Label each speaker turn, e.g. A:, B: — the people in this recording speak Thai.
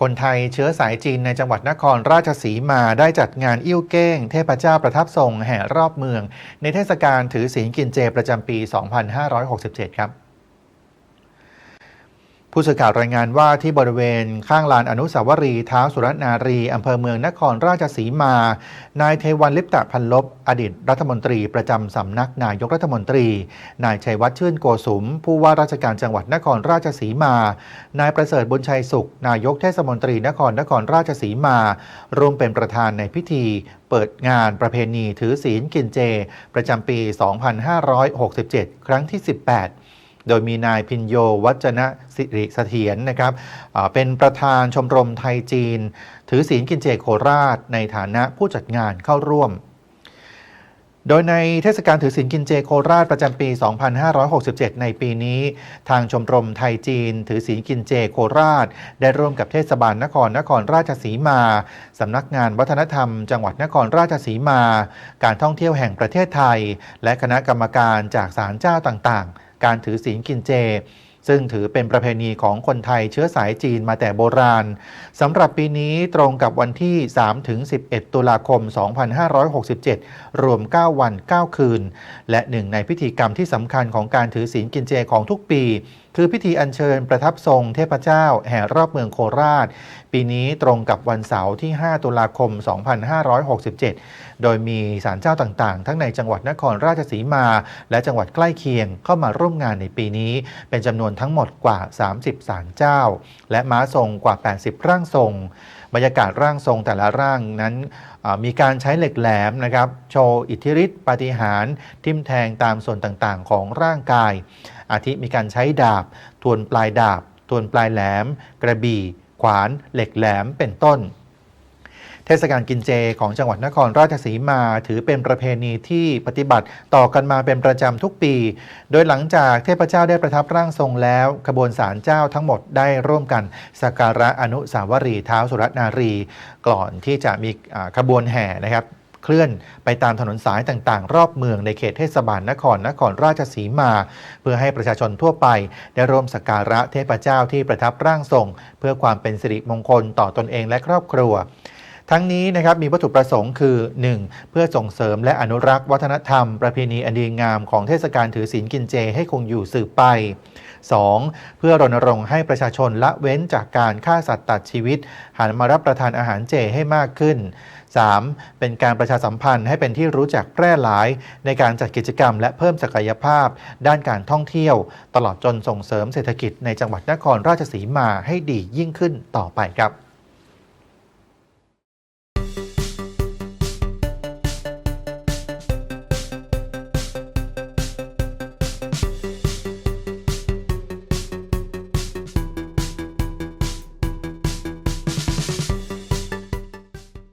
A: คนไทยเชื้อสายจีนในจังหวัดนครราชสีมาได้จัดงานอิ่วเก้ง เทพเจ้าประทับทรงแห่รอบเมือง ในเทศกาลถือศีลกินเจประจำปี 2567 ครับ ผู้สื่อข่าวรายงานว่าที่บริเวณข้างลานอนุสาวรีย์ท้าวสุรนารีอำเภอเมืองนครราชสีมา นายเทวันลิปตะพันลบ อดีตรัฐมนตรีประจำสำนักนายกรัฐมนตรี นายชัยวัฒน์ชื่นโกสุม ผู้ว่าราชการจังหวัดนครราชสีมา นายประเสริฐบุญชัยสุข นายกเทศมนตรีนครนครราชสีมา ร่วมเป็นประธานในพิธี เปิดงานประเพณีถือศีลกินเจ ประจำปี 2567 ครั้งที่ 18 โดยมีนายพินโยวัจนะสิริเสถียรนะครับเป็นประธานชมรมไทยจีน ถือศีลกินเจโคราช ในฐานะผู้จัดงานเข้าร่วม โดยในเทศกาลถือศีลกินเจโคราชประจำปี 2567 ในปีนี้ ทางชมรมไทยจีน ถือศีลกินเจโคราช ได้ร่วมกับเทศบาลนครนครราชสีมาสำนักงานวัฒนธรรม จังหวัดนครราชสีมา การท่องเที่ยวแห่งประเทศไทย และคณะกรรมการจากศาลเจ้าต่างๆ การถือศีลกินเจ ซึ่งถือเป็นประเพณีของคนไทยเชื้อสายจีนมาแต่โบราณสำหรับปีนี้ตรงกับวันที่ 3-11 ตุลาคม 2567 รวม 9 วัน 9 คืน และหนึ่งในพิธีกรรมที่สำคัญของการถือศีลกินเจของทุกปี คือพิธีอัญเชิญประทับทรงเทพเจ้าแห่รอบเมืองโคราช ปีนี้ตรงกับวันเสาร์ที่ 5 ตุลาคม 2567 โดยมีศาลเจ้าต่างๆ ทั้งในจังหวัดนครราชสีมา และจังหวัดใกล้เคียงเข้ามาร่วมงานในปีนี้ เป็นจำนวนทั้งหมดกว่า 30ศาลเจ้า และม้าทรงกว่า 80 ร่างทรง บรรยากาศร่างทรงแต่ละร่างนั้นมีการใช้เหล็กแหลมนะครับ โชว์อิทธิฤทธิปาฏิหาริย์ทิมแทงตามส่วนต่างๆ ของร่างกาย อาทิมีการใช้ดาบ ทวนปลายดาบ ทวนปลายแหลม กระบี่ ขวาน เหล็กแหลมเป็นต้น เทศกาลกินเจของจังหวัดนครราชสีมา ถือเป็นประเพณีที่ปฏิบัติต่อกันมาเป็นประจำทุกปี โดยหลังจากเทพเจ้าได้ประทับร่างทรงแล้วขบวนสารเจ้าทั้งหมดได้ร่วมกันสักการะอนุสาวรีย์เท้าวสุรนารี ก่อนที่จะมีขบวนแห่นะครับเคลื่อนไปตามถนนสายต่างๆ รอบเมืองในเขตเทศบาลนครนครราชสีมา เพื่อให้ประชาชนทั่วไป ได้ร่วมสักการะเทพเจ้าที่ประทับร่างทรง เพื่อความเป็นสิริมงคลต่อตนเองและครอบครัว ทั้งนี้นะครับมีวัตถุประสงค์คือ 1. เพื่อส่งเสริมและอนุรักษ์วัฒนธรรม ประเพณีอันดีงามของเทศกาลถือศีลกินเจให้คงอยู่สืบไป 2. เพื่อรณรงค์ให้ประชาชนละเว้นจากการฆ่าสัตว์ตัดชีวิต หันมารับประทานอาหารเจให้มากขึ้น 3. เป็นการประชาสัมพันธ์ให้เป็นที่รู้จักแพร่หลาย ในการจัดกิจกรรมและเพิ่มศักยภาพ ด้านการท่องเที่ยว ตลอดจนส่งเสริมเศรษฐกิจในจังหวัดนครราชสีมาให้ดียิ่งขึ้นต่อไปครับ